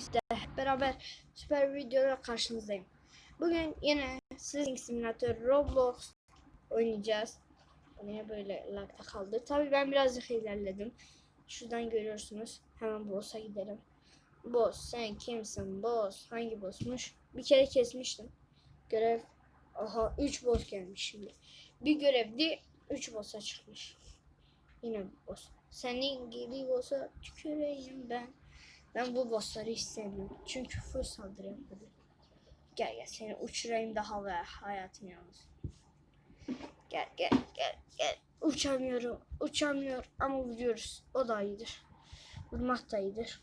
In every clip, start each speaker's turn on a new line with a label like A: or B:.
A: işte beraber süper bir videoda karşınızdayım. Bugün yine Sling Simulator Roblox oynayacağız. Niye böyle lagda kaldı? Tabii ben birazcık ilerledim. Şuradan görüyorsunuz. Hemen boss'a gidelim. Boss sen kimsin? Boss hangi boss'muş? Bir kere kesmiştim. Görev aha 3 boss gelmiş şimdi. Bir görevdi 3 boss'a çıkmış. Yine boss. Senin gibi boss'a tüküreyim ben. Ben bu bossları hiç. Çünkü full saldırı yapıyor. Gel gel seni uçurayım da havaya hayatım yalnız. Gel gel gel gel. Uçamıyorum. Uçamıyor ama vuruyoruz. O da iyidir. Vurmak da iyidir.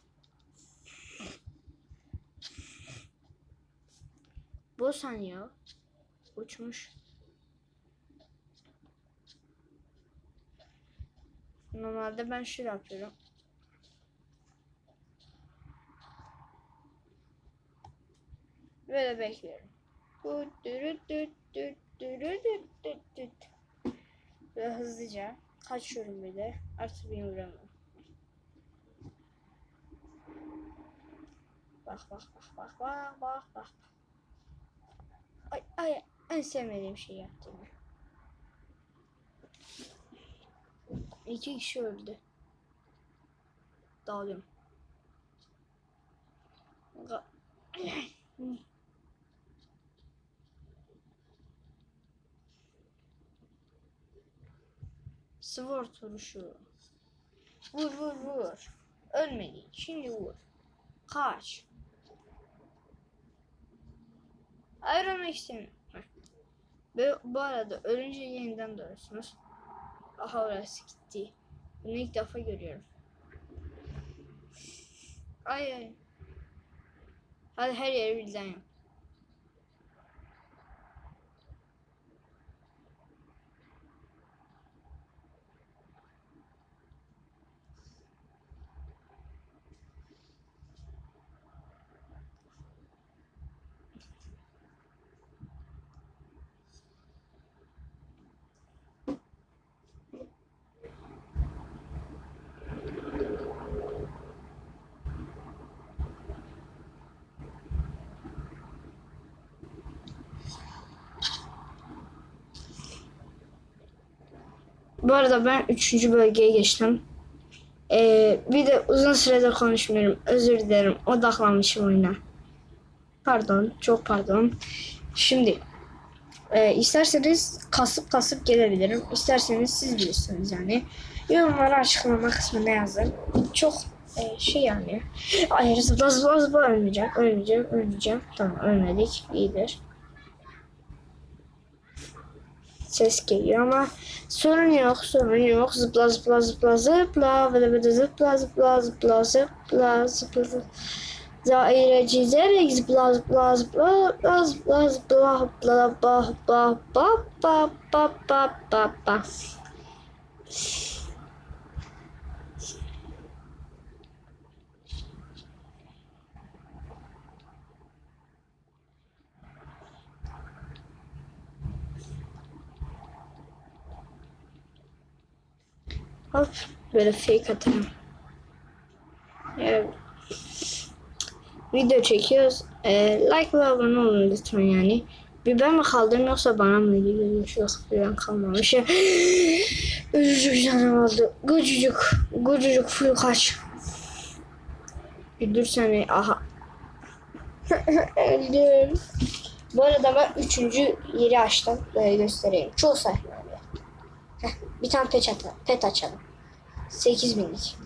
A: Bu saniye o. Uçmuş. Normalde ben şöyle yapıyorum. Düt düt. Böyle hızlıca kaçıyorum bir de. Artık beni vuramam. Bak bak bak bak bak bak bak. Ay ay en sevmediğim şey yaptım. İki kişi öldü. Dağılıyorum. Ga- Sword vuruşu. Vur vur vur. Ölmedi. Şimdi vur. Kaç. Ayrılmak istemiyorum. Ve bu arada ölünce yeniden doğuyorsunuz. Aha orası gitti. Bunu ilk defa görüyorum. Ay ay. Hadi her yeri birden yap. Bu arada ben üçüncü bölgeye geçtim. Ee, bir de uzun süredir konuşmuyorum. Özür dilerim. Odaklanmışım oyuna. Pardon. Çok pardon. Şimdi e, isterseniz kasıp kasıp gelebilirim. İsterseniz siz bilirsiniz yani. Yorumlara açıklama kısmına yazın. Çok e, şey yani. Hayır zıpla zıpla zıpla ölmeyeceğim. Ölmeyeceğim. Ölmeyeceğim. Tamam ölmedik. İyidir. Ses geliyor ama sorun yok sorun yok zıpla zıpla zıpla zıpla böyle böyle zıpla zıpla zıpla zıpla zıpla daire çizerek zıpla zıpla zıpla zıpla zıpla zıpla hopla ba ba ba ba ba ba ba Hop böyle fake atarım. Evet. Video çekiyoruz. Ee, like ve abone olun lütfen yani. Bir ben mi kaldım yoksa bana mı geliyor? Yok bir ben kalmamış. Üzücük canım oldu. Gucucuk. Gucucuk full kaç. Dur seni. Aha. Öldüm. Bu arada ben üçüncü yeri açtım. Böyle göstereyim. Çok saçma. Heh, bir tane pet açalım. Pet açalım. 8 binlik.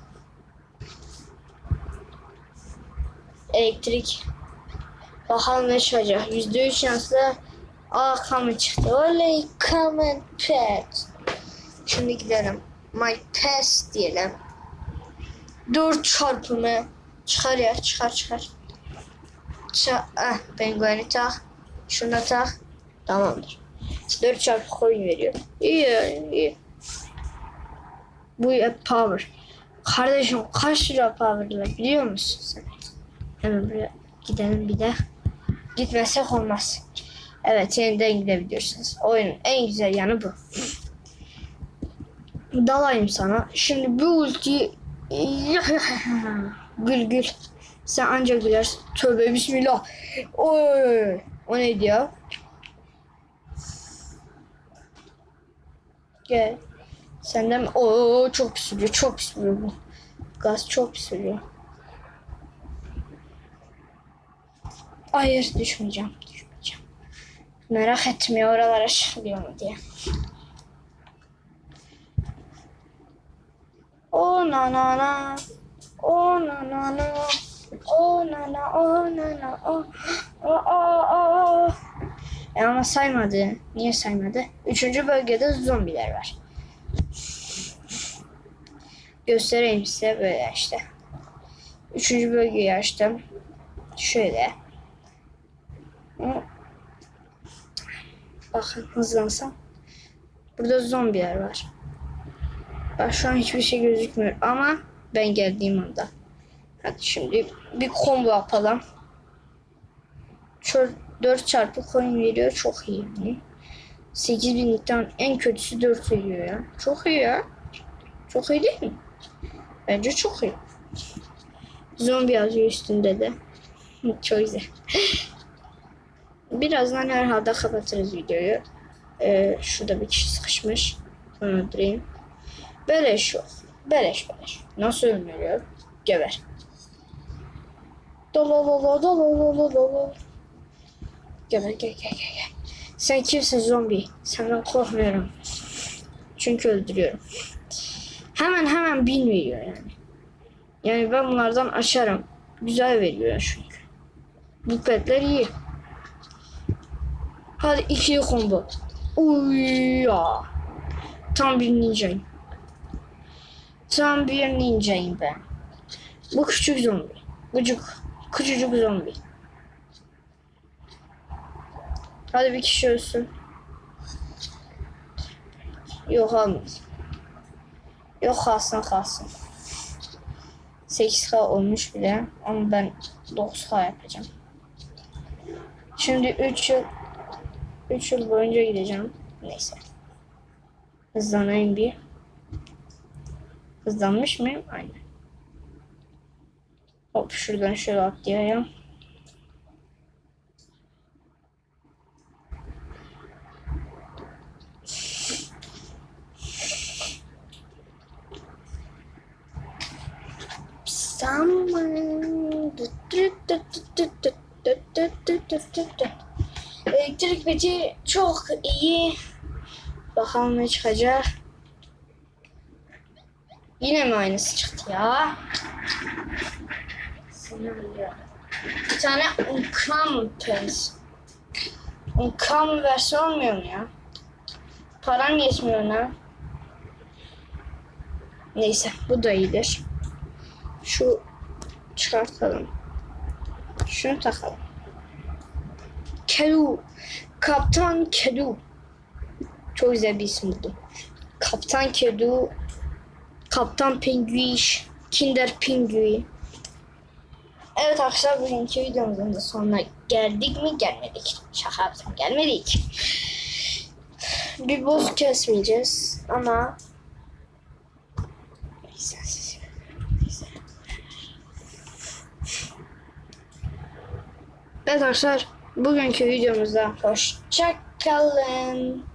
A: Elektrik. Bakalım ne çıkacak. %3 şansla Aa common çıktı. Oley common pet. Şimdi gidelim. My pet diyelim. 4 çarpımı. Çıkar ya çıkar çıkar. Ça ah, pengueni tak. Şuna tak. Tamamdır. 4 çarpı coin veriyor. İyi iyi. Bu hep power. Kardeşim kaç lira power'la biliyor musun sen? Hemen buraya gidelim bir de. Gitmesek olmaz. Evet yeniden gidebiliyorsunuz. Oyunun en güzel yanı bu. Dalayım sana. Şimdi bu ultiyi gül gül. Sen ancak gülersin. Tövbe bismillah. Oy. O neydi ya? Gel. Senden mi? Oo çok pis. Çok pis bu. Gaz çok pis. Hayır düşmeyeceğim. Düşmeyeceğim. Merak etme oralara çıkılıyor mu diye. Oh na na na. Oh na na na. Oh na na oh na na oh oh. E ama saymadı. Niye saymadı? Üçüncü bölgede zombiler var. Göstereyim size böyle işte. Üçüncü bölgeyi açtım. Şöyle. Bakın hızlansam. Burada zombiler var. Bak şu an hiçbir şey gözükmüyor ama ben geldiğim anda. Hadi şimdi bir combo yapalım. 4 çarpı coin veriyor. Çok iyi. yani. 8000'likten en kötüsü 4 veriyor ya. Çok iyi ya. Çok iyi değil mi? Bence çok iyi. Zombi yazıyor üstünde de. Çok güzel. Birazdan herhalde kapatırız videoyu. Ee, şurada bir kişi sıkışmış. Onu öldüreyim. Beleş yok. Beleş beleş. Nasıl ölmüyor? Geber. Dolololo dolololo. Geber gel gel gel gel. Sen kimsin zombi? Senden korkmuyorum. Çünkü öldürüyorum. Hemen hemen bin yani. Yani ben bunlardan açarım. Güzel veriyor çünkü. Bu petler iyi. Hadi ikili combo. Uy ya. Tam bir ninjayım. Tam bir ninjayım ben. Bu küçük zombi. Küçük, küçücük zombi. Hadi bir kişi ölsün. Yok almaz. Yok kalsın kalsın. 8K olmuş bile ama ben 9K yapacağım. Şimdi 3 yıl 3 yıl boyunca gideceğim. Neyse. Hızlanayım bir. Hızlanmış mıyım? Aynen. Hop şuradan şöyle atlayayım. Elektrik peki çok iyi. Bakalım ne çıkacak. Yine mi aynısı çıktı ya? Bir tane Uncam Pens. Uncam versiyon olmuyor mu ya? Param yetmiyor lan. Neyse bu da iyidir. Şu çıkartalım. Şunu takalım. Kedu. Kaptan Kedu. Çok güzel bir isim buldum. Kaptan Kedu. Kaptan Penguiş. Kinder Penguin. Evet arkadaşlar bugünkü videomuzun da sonuna geldik mi? Gelmedik. Şaka yaptım. Gelmedik. Bir boss kesmeyeceğiz ama Neyse, siz- neyse. Evet arkadaşlar bugünkü videomuzda hoşça kalın.